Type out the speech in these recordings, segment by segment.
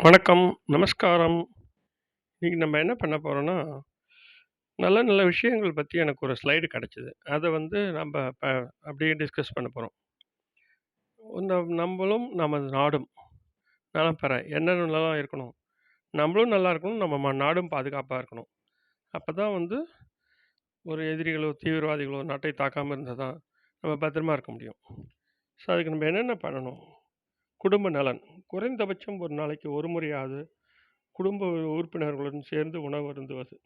வணக்கம், நமஸ்காரம். இன்றைக்கி நம்ம என்ன பண்ண போகிறோன்னா நல்ல நல்ல விஷயங்கள் பற்றி எனக்கு ஒரு ஸ்லைடு கிடச்சிது அதை வந்து நம்ம ப அப்படியே டிஸ்கஸ் பண்ண போகிறோம் நம்மளும் நம்பளும், நமது நாடும் நலம் பெற என்னென்னலாம் இருக்கணும்? நம்மளும் நல்லா இருக்கணும், நம்ம ம நாடும் பாதுகாப்பாக இருக்கணும். அப்போ தான் வந்து ஒரு எதிரிகளோ, தீவிரவாதிகளோ நாட்டை தாக்காமல் இருந்தால் தான் நம்ம பத்திரமா இருக்க முடியும். ஸோ, அதுக்கு நம்ம என்னென்ன பண்ணணும்? குடும்ப நலன். குறைந்தபட்சம் ஒரு நாளைக்கு ஒரு முறையாவது குடும்ப உறுப்பினர்களுடன் சேர்ந்து உணவு அருந்துவது.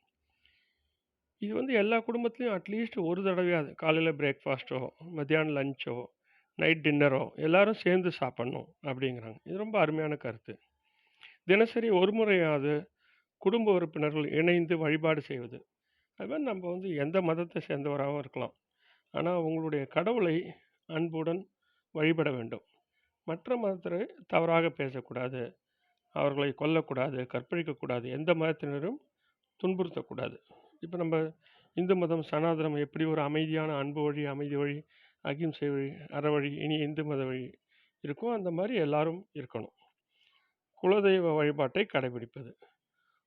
இது வந்து எல்லா குடும்பத்துலேயும் அட்லீஸ்ட் ஒரு தடவையாவது காலையில் பிரேக்ஃபாஸ்ட்டோ, மத்தியானம் லஞ்சோ, நைட் டின்னரோ எல்லாரும் சேர்ந்து சாப்பிட்ணும் அப்படிங்கிறாங்க. இது ரொம்ப அருமையான கருத்து. தினசரி ஒரு முறையாவது குடும்ப உறுப்பினர்கள் இணைந்து வழிபாடு செய்வது. அது மாதிரி நம்ம வந்து எந்த மதத்தை சேர்ந்தவராகவும் இருக்கலாம். ஆனால் உங்களுடைய கடவுளை அன்புடன் வழிபட வேண்டும். மற்ற மதத்தினரை தவறாக பேசக்கூடாது. அவர்களை கொல்லக்கூடாது, கற்பழிக்கக்கூடாது. எந்த மதத்தினரும் துன்புறுத்தக்கூடாது. இப்போ நம்ம இந்து மதம், சனாதனம் எப்படி ஒரு அமைதியான அன்பு வழி, அமைதி வழி, அகிம்சை வழி, அறவழி, இனி இந்து மத வழி இருக்கோ, அந்த மாதிரி எல்லாரும் இருக்கணும். குலதெய்வ வழிபாட்டை கடைபிடிப்பது.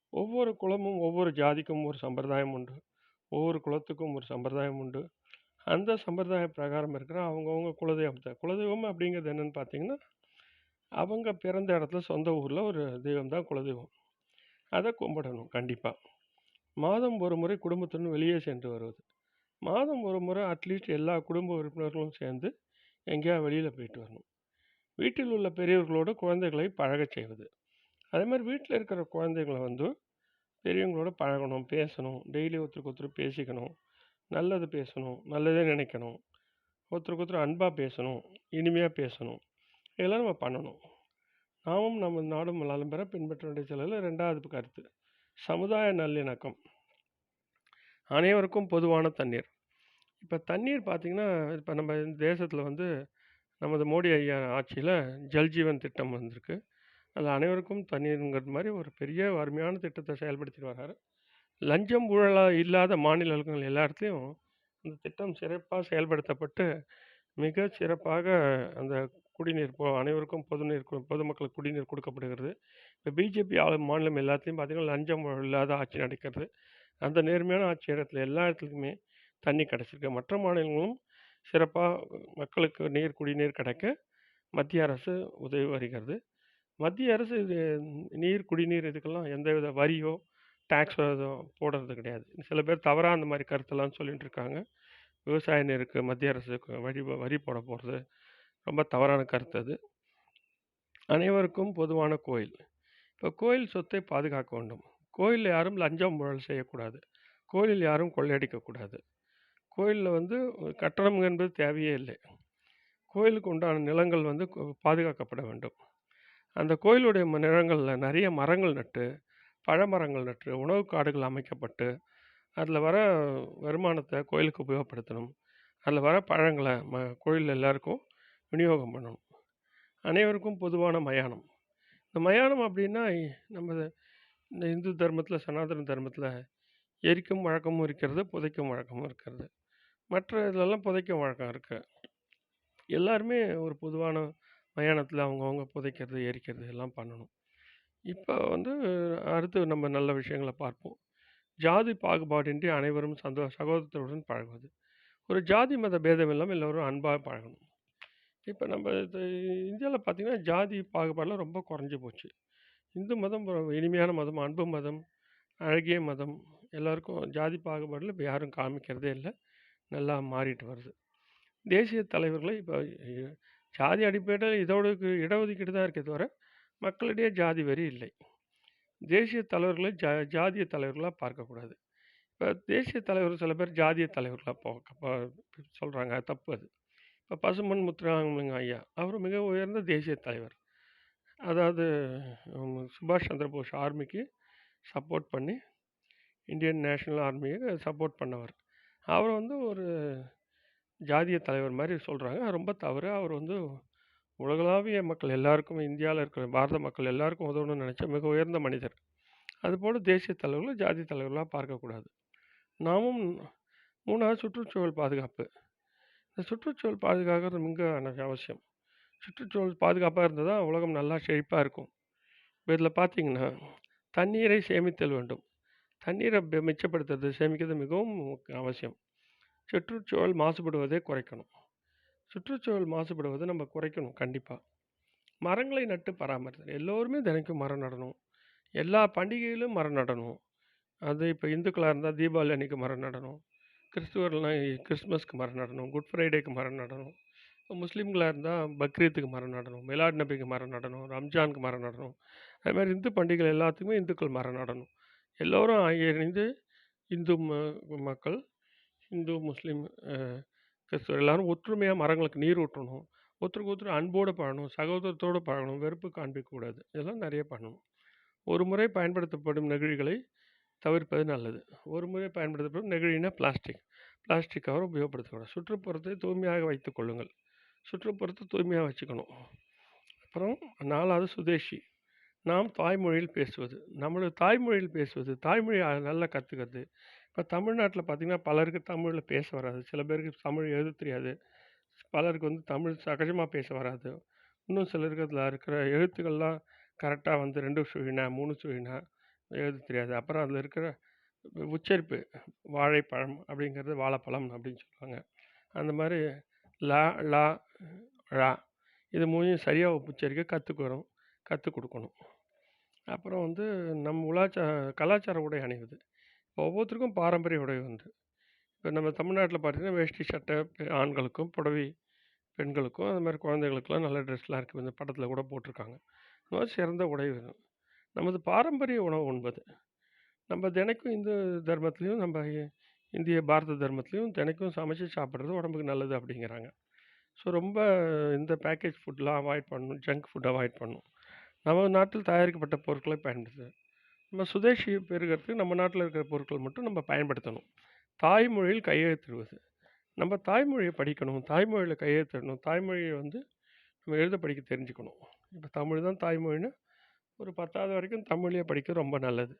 ஒவ்வொரு குலமும், ஒவ்வொரு ஜாதிக்கும் ஒரு சம்பிரதாயம் உண்டு. ஒவ்வொரு குலத்துக்கும் ஒரு சம்பிரதாயம் உண்டு. அந்த சம்பிரதாய பிரகாரம் இருக்கிற அவங்கவுங்க குலதெய்வம் தான் குலதெய்வம் அப்படிங்கிறது என்னென்னு பார்த்தீங்கன்னா, அவங்க பிறந்த இடத்துல சொந்த ஊரில் ஒரு தெய்வம் தான் குலதெய்வம். அதை கும்பிடணும் கண்டிப்பாக மாதம் ஒரு முறை குடும்பத்துடன் வெளியே சென்று வருவது. மாதம் ஒரு முறை அட்லீஸ்ட் எல்லா குடும்ப உறுப்பினர்களும் சேர்ந்து எங்கேயாவது வெளியில் போயிட்டு வரணும். வீட்டில் உள்ள பெரியவர்களோட குழந்தைகளை பழகச் செய்வது. அதே மாதிரி வீட்டில் இருக்கிற குழந்தைகள வந்து பெரியவங்களோட பழகணும், பேசணும். டெய்லி ஒருத்தருக்கு ஒருத்தர் பேசிக்கணும். நல்லது பேசணும், நல்லதே நினைக்கணும். ஒருத்தருக்கு ஒருத்தர் அன்பாக பேசணும், இனிமையாக பேசணும். இதெல்லாம் நம்ம பண்ணணும். நாமும் நமது நாடும் நலம் பெற பின்பற்ற வேண்டிய சிலதுல 2வது கருத்து. சமுதாய நல்லிணக்கம். அனைவருக்கும் பொதுவான தண்ணீர். இப்போ தண்ணீர் பார்த்திங்கன்னா இப்போ நம்ம தேசத்தில் வந்து நமது மோடி ஐயா ஆட்சியில் ஜல்ஜீவன் திட்டம் வந்திருக்கு. அது அனைவருக்கும் தண்ணீருங்கிறது மாதிரி ஒரு பெரிய அருமையான திட்டத்தை செயல்படுத்திட்டு வர்றாரு. லஞ்சம், ஊழலா இல்லாத மாநிலங்கள் எல்லா இந்த திட்டம் சிறப்பாக செயல்படுத்தப்பட்டு, மிக சிறப்பாக அந்த குடிநீர் பொ அனைவருக்கும் பொதுநீர் கு பொதுமக்களுக்கு குடிநீர் கொடுக்கப்படுகிறது இப்போ பிஜேபி ஆளும் மாநிலம் எல்லாத்துலேயும் பார்த்தீங்கன்னா, லஞ்சம் ஊழல் இல்லாத ஆட்சி நடக்கிறது. அந்த நேர்மையான ஆட்சி இடத்துல எல்லா இடத்துலையுமே தண்ணி கிடைச்சிருக்கு. மற்ற மாநிலங்களும் சிறப்பாக மக்களுக்கு நீர், குடிநீர் கிடைக்க மத்திய அரசு உதவி வருகிறது. மத்திய அரசு இது நீர், குடிநீர் இதுக்கெல்லாம் எந்தவித வரியோ, டேக்ஸ் எதுவும் போடுறது கிடையாது. சில பேர் தவறாக அந்த மாதிரி கருத்தெல்லாம் சொல்லிட்டு இருக்காங்க. விவசாய நீருக்கு மத்திய அரசுக்கு வரி வரி போட போகிறது ரொம்ப தவறான கருத்து அது. அனைவருக்கும் பொதுவான கோயில். இப்போ கோயில் சொத்தை பாதுகாக்க வேண்டும். கோயில்ல யாரும் லஞ்சம், முழல் செய்யக்கூடாது. கோயிலில் யாரும் கொள்ளையடிக்கக்கூடாது. கோயிலில் வந்து கட்டணம் என்பது தேவையே இல்லை. கோயிலுக்கு உண்டான நிலங்கள் வந்து பாதுகாக்கப்பட வேண்டும். அந்த கோயிலுடைய ம நிறைய மரங்கள் நட்டு, பழமரங்கள் நட்டு, உணவு காடுகள் அமைக்கப்பட்டு, அதில் வர வருமானத்தை கோயிலுக்கு உபயோகப்படுத்தணும். அதில் வர பழங்களை ம கோயில் எல்லாருக்கும் விநியோகம் பண்ணணும். அனைவருக்கும் பொதுவான மயானம். இந்த மயானம் அப்படின்னா, நம்ம இந்த இந்து தர்மத்தில் சனாதன தர்மத்தில் எரிக்கும் வழக்கமும் இருக்கிறது, புதைக்கும் வழக்கமும் இருக்கிறது. மற்ற இதுலலாம் புதைக்கும் வழக்கம் இருக்குது எல்லாருமே ஒரு பொதுவான மயானத்தில் அவங்கவுங்க புதைக்கிறது, எரிக்கிறது எல்லாம் பண்ணணும். இப்போ வந்து அடுத்து நம்ம நல்ல விஷயங்கள பார்ப்போம். ஜாதி பாகுபாடின்றி அனைவரும் சந்தோ சகோதரத்துடன் பழகுவது. ஒரு ஜாதி மத பேதம் இல்லாமல் எல்லோரும் அன்பா பழகணும். இப்ப நம்ம இது இந்தியால பார்த்தீங்கன்னா, ஜாதி பாகுபாடுலாம் ரொம்ப குறைஞ்சு போச்சு. இந்து மதம் ஒரு இனிமையான மதம், அன்பு மதம், அழகிய மதம். எல்லாருக்கும் ஜாதி பாகுபாடுல இப்ப யாரும் காமிக்கிறதே இல்ல. நல்லா மாறிட்டு வருது. தேசிய தலைவர்களை இப்ப எ ஜாதி அடிப்படையில இதோட இடஒதுக்கீடு தான் இருக்கே தவிர, மக்களிடையே ஜாதி வெறி இல்லை. தேசிய தலைவர்களை ஜா ஜாதிய தலைவர்களாக பார்க்கக்கூடாது. இப்போ தேசிய தலைவர் சில பேர் ஜாதிய தலைவர்களாக போ சொல்கிறாங்க தப்பு அது. இப்போ பசுமன் முத்துராமலிங்க ஐயா, அவர் மிக உயர்ந்த தேசிய தலைவர். அதாவது சுபாஷ் சந்திரபோஸ் ஆர்மிக்கு சப்போர்ட் பண்ணி, இந்தியன் நேஷனல் ஆர்மியை சப்போர்ட் பண்ணவர். அவர் வந்து ஒரு ஜாதிய தலைவர் மாதிரி சொல்கிறாங்க ரொம்ப தவறு. அவர் வந்து உலகளாவிய மக்கள் எல்லாருக்கும் இந்தியாவில் இருக்கிற பாரத மக்கள் எல்லாருக்கும் உதவணும்னு நினச்ச மிக உயர்ந்த மனிதர். அதுபோல் தேசிய தலைவர்களும் ஜாதி தலைவர்களாக பார்க்கக்கூடாது. நாமும் மூணாவது சுற்றுச்சூழல் பாதுகாப்பு. இந்த சுற்றுச்சூழல் பாதுகாக்கிறது மிக அவசியம். சுற்றுச்சூழல் பாதுகாப்பாக இருந்தால் தான் உலகம் நல்லா செழிப்பாக இருக்கும். இப்ப இதில பார்த்தீங்கன்னா, தண்ணீரை சேமித்தல் வேண்டும். தண்ணீரை மிச்சப்படுத்துறது, சேமிக்கிறது மிகவும் அவசியம். சுற்றுச்சூழல் மாசுபடுவதை குறைக்கணும். சுற்றுச்சூழல் மாசுபடுவதை நம்ம குறைக்கணும் கண்டிப்பாக மரங்களை நட்டு பராமரித்தல். எல்லோருமே தினைக்கும் மரம் நடணும். எல்லா பண்டிகையிலும் மரம் நடணும். அது இப்போ இந்துக்களாக இருந்தால் தீபாவளி அன்னைக்கு மரம் நடணும். கிறிஸ்துவர்லாம் கிறிஸ்மஸ்க்கு மரம் நடணும். குட் ஃப்ரைடேக்கு மரம் நடணும். முஸ்லீம்களாக இருந்தால் பக்ரீத்துக்கு மரம் நடணும். மிலாட் நபிக்கு மரம் நடணும். ரம்ஜானுக்கு மரம் நடணும். அதுமாதிரி இந்து பண்டிகைகள் எல்லாத்துக்குமே இந்துக்கள் மரம் நடணும். எல்லோரும் இணைந்து இந்து ம மக்கள், இந்து, முஸ்லீம், எல்லாரும் ஒற்றுமையாக மரங்களுக்கு நீர் ஊற்றணும். ஒருத்தருக்கு ஒருத்தர் அன்போடு பழகணும். சகோதரத்தோட பழகணும். வெறுப்பு காண்பிக்கக்கூடாது. இதெல்லாம் நிறைய பண்ணணும். ஒரு முறை பயன்படுத்தப்படும் நெகிழிகளை தவிர்ப்பது நல்லது. ஒரு முறை பயன்படுத்தப்படும் நெகிழினா பிளாஸ்டிக். பிளாஸ்டிக் கவர் உபயோகப்படுத்தக்கூடாது. சுற்றுப்புறத்தை தூய்மையாக வைத்துக் கொள்ளுங்கள். சுற்றுப்புறத்தை தூய்மையாக வச்சுக்கணும். அப்புறம் நாலாவது சுதேஷி நாம் தாய்மொழியில் பேசுவது. நம்மளோட தாய்மொழியில் பேசுவது. தாய்மொழி நல்லா கற்றுக்கிறது இப்போ தமிழ்நாட்டில் பார்த்தீங்கன்னா, பலருக்கு தமிழில் பேச வராது. சில பேருக்கு தமிழ் எழுத தெரியாது. பலருக்கு வந்து தமிழ் சகஜமாக பேச வராது. இன்னும் சிலருக்கு அதில் இருக்கிற எழுத்துக்கள்லாம் கரெக்டாக வந்து ரெண்டு சுழினா, மூணு சுழினா எழுத தெரியாது. அப்புறம் அதில் இருக்கிற உச்சரிப்பு வாழைப்பழம் அப்படிங்கிறது வாழைப்பழம் அப்படின்னு சொல்லுவாங்க. அந்த மாதிரி ல, ல, ழ இது 3யும் சரியாக உச்சரிக்க கற்றுக்கிறோம் கற்றுக் கொடுக்கணும் அப்புறம் வந்து நம் உலாச்சார கலாச்சார உடை அணிவது. ஒவ்வொருத்தருக்கும் பாரம்பரிய உடை உண்டு. இப்போ நம்ம தமிழ்நாட்டில் பார்த்திங்கன்னா வேஷ்டி, சட்டை ஆண்களுக்கும், புடவை பெண்களுக்கும், அது மாதிரி குழந்தைகளுக்கெல்லாம் நல்ல ட்ரெஸ்லாம் இருக்குது இந்த படத்தில் கூட போட்டிருக்காங்க. இந்த சிறந்த உடை வேணும். நமது பாரம்பரிய உணவு உண்பது. நம்ம தினைக்கும் இந்து தர்மத்துலேயும் நம்ம இந்திய பாரத தர்மத்துலேயும் தினைக்கும் சமைச்சு சாப்பிட்றது உடம்புக்கு நல்லது அப்படிங்கிறாங்க. ஸோ ரொம்ப இந்த பேக்கேஜ் ஃபுட்லாம் அவாய்ட் பண்ணணும். ஜங்க் ஃபுட் அவாய்ட் பண்ணணும். நம்ம நாட்டில் தயாரிக்கப்பட்ட பொருட்களை பயன்படுத்து. நம்ம சுதேசி பெருகிறதுக்கு நம்ம நாட்டில் இருக்கிற பொருட்கள் மட்டும் நம்ம பயன்படுத்தணும். தாய்மொழியில் கையெழுத்திடுவது. நம்ம தாய்மொழியை படிக்கணும். தாய்மொழியில் கையெழுத்திடணும். தாய்மொழியை வந்து நம்ம எழுத படிக்க தெரிஞ்சுக்கணும். இப்போ தமிழ் தான் தாய்மொழின்னா, ஒரு 10வது வரைக்கும் தமிழ்லயே படிக்கிறது ரொம்ப நல்லது.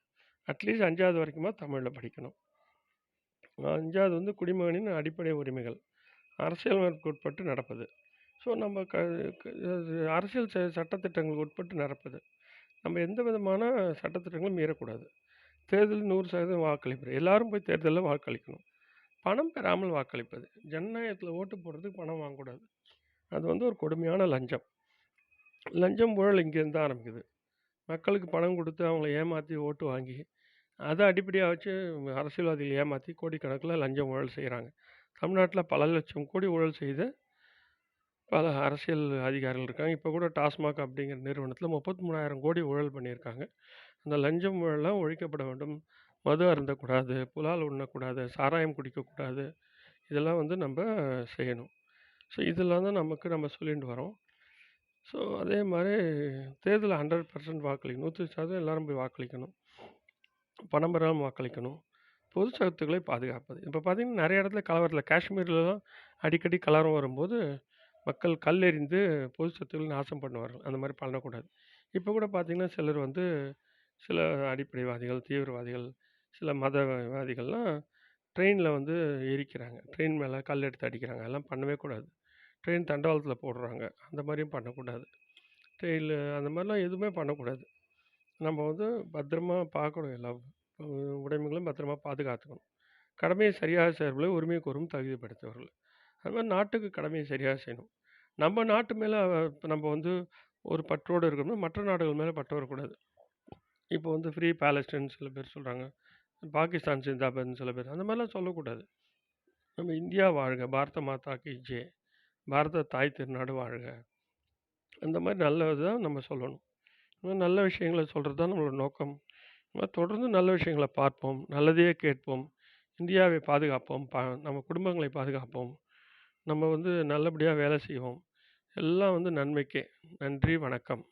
அட்லீஸ்ட் அஞ்சாவது வரைக்குமா தமிழில் படிக்கணும். அஞ்சாவது வந்து குடிமகனின் அடிப்படை உரிமைகள். அரசியலமைப்புக்கு உட்பட்டு நடப்பது. ஸோ நம்ம க அரசியல் ச சட்டத்திட்டங்களுக்கு உட்பட்டு நடப்பது. நம்ம எந்த விதமான சட்டத்திட்டங்களும் மீறக்கூடாது. தேர்தலில் 100% வாக்களிப்பது. எல்லாரும் போய் தேர்தலில் வாக்களிக்கணும். பணம் பெறாமல் வாக்களிப்பது. ஜனநாயகத்தில் ஓட்டு போடுறதுக்கு பணம் வாங்கக்கூடாது. அது வந்து ஒரு கொடுமையான லஞ்சம். லஞ்சம், ஊழல் இங்கேருந்து தான் ஆரம்பிக்குது. மக்களுக்கு பணம் கொடுத்து அவங்கள ஏமாற்றி ஓட்டு வாங்கி, அதை அடிப்படையாக வச்சு அரசியல்வாதிகள ஏமாற்றி கோடிக்கணக்கில் லஞ்சம், ஊழல் செய்கிறாங்க தமிழ்நாட்டில் பல லட்சம் கோடி ஊழல் செய்த பல அரசியல் அதிகாரிகள் இருக்காங்க. இப்போ கூட டாஸ்மாக் அப்படிங்கிற நிறுவனத்தில் முப்பத்தி மூணாயிரம் கோடி ஊழல் பண்ணியிருக்காங்க. அந்த லஞ்சம், எல்லாம் ஒழிக்கப்பட வேண்டும். மது அருந்தக்கூடாது. புலால் உண்ணக்கூடாது. சாராயம் குடிக்கக்கூடாது. இதெல்லாம் வந்து நம்ம செய்யணும். ஸோ இதெல்லாம் தான் நமக்கு நம்ம சொல்லிட்டு வரோம். ஸோ அதே மாதிரி தேர்தலில் ஹண்ட்ரட் பர்சன்ட் வாக்களிக்கணும். நூற்றி சதவீதம் எல்லோரும் போய் வாக்களிக்கணும். பணம் பெறாமல் வாக்களிக்கணும். பொது சொத்துக்களை பாதுகாப்பது. இப்போ பார்த்திங்கன்னா நிறைய இடத்துல கலவரத்தில காஷ்மீர்லலாம் அடிக்கடி கலவரம் வரும்போது, மக்கள் கல் எறிந்து பொது சொத்துக்களை நாசம் பண்ணுவார்கள். அந்த மாதிரி பண்ணக்கூடாது. இப்போ கூட பார்த்தீங்கன்னா, சிலர் வந்து சில அடிப்படைவாதிகள், தீவிரவாதிகள், சில மதவாதிகள்லாம் ட்ரெயினில் வந்து எரிக்கிறாங்க. ட்ரெயின் மேலே கல் எடுத்து அடிக்கிறாங்க. அதெல்லாம் பண்ணவே கூடாது. ட்ரெயின் தண்டவாளத்தில் போடுறாங்க. அந்த மாதிரியும் பண்ணக்கூடாது. ட்ரெயினில் அந்த மாதிரிலாம் எதுவுமே பண்ணக்கூடாது. நம்ம வந்து பத்திரமா பார்க்கணும் எல்லா உடைமைகளும் பத்திரமா பாதுகாத்துக்கணும். கடமையை சரியாக செய்பவர்களை உரிமை கோரும் தகுதிப்படுத்தவர்கள் அது மாதிரி நாட்டுக்கு கடமையை சரியாக செய்யணும். நம்ம நாட்டு மேலே நம்ம வந்து ஒரு பற்றோடு இருக்கணும்னா, மற்ற நாடுகள் மேலே பற்று வரக்கூடாது. இப்போ வந்து ஃப்ரீ பேலஸ்டைன் சில பேர் சொல்கிறாங்க பாகிஸ்தான் சிந்தாபாத்னு சில பேர். அந்த மாதிரிலாம் சொல்லக்கூடாது. நம்ம இந்தியா வாழ்க! பாரத மாதா கி ஜே பாரத தாய் திருநாடு வாழ்க! அந்த மாதிரி நல்லது தான் நம்ம சொல்லணும். இந்த நல்ல விஷயங்கள சொல்கிறது தான் நம்மளோட நோக்கம். இந்த தொடர்ந்து நல்ல விஷயங்கள பார்ப்போம். நல்லதையே கேட்போம். இந்தியாவை பாதுகாப்போம். பா நம்ம குடும்பங்களை பாதுகாப்போம். நம்ம வந்து நல்லபடியாக வேலை செய்வோம். எல்லாம் வந்து நன்மைக்கே. நன்றி, வணக்கம்.